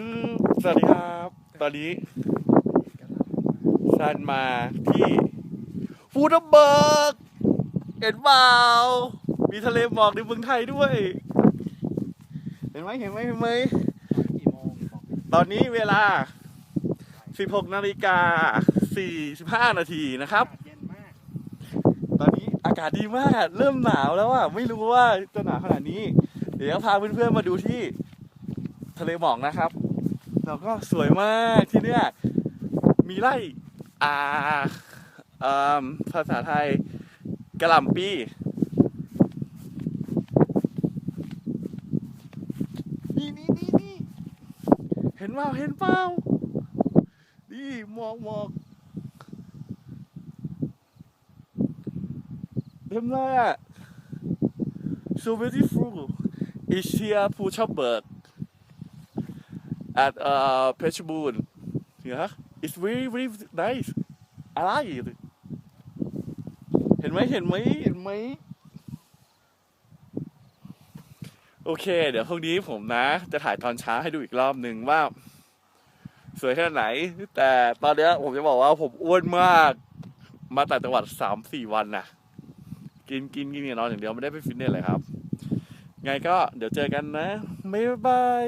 อืมสวัสดีครับ ตอนนี้ซันมาที่ฟูดเบิร์กเห็นเปล่ามีทะเลหมอกในเมืองไทยด้วย เห็นไหมเห็นไหมเห็นไหมกี่โมงตอนนี้เวลา 16นาฬิกา45นาทีนะครับ ตอนนี้อากาศดีมาก เริ่มหนาวแล้วอะ ไม่รู้ว่าจะหนาวขนาดนี้ เดี๋ยวพาเพื่อนๆมาดูที่ทะเลหมอกนะครับ แล้วก็สวยมากที่เนี่ยมีไร่อ่าภาษาไทยกระหล่ำปีนี่นี่นี่นี่เห็นเปล่าเห็นเปล่านี่หมอกหมอกเต็มเลยอะ so beautiful is here Puchelberg at uh Peshbourne yeah it's very very nice I like it เห็นไหมเห็นไหมเห็นไหมโอเค เดี๋ยวพรุ่งนี้ผมนะ จะถ่ายตอนเช้าให้ดูอีกรอบหนึ่งว่า สวยแค่ไหน แต่ตอนเนี้ยผมจะบอกว่าผมอ้วนมาก มาแต่างจังหวัดสามสี่วันนะกินกินกินกับนอนอย่างเดียวไม่ได้ไปฟิตเนสเลยครับ ไงก็เดี๋ยวเจอกันนะ บ๊ายบาย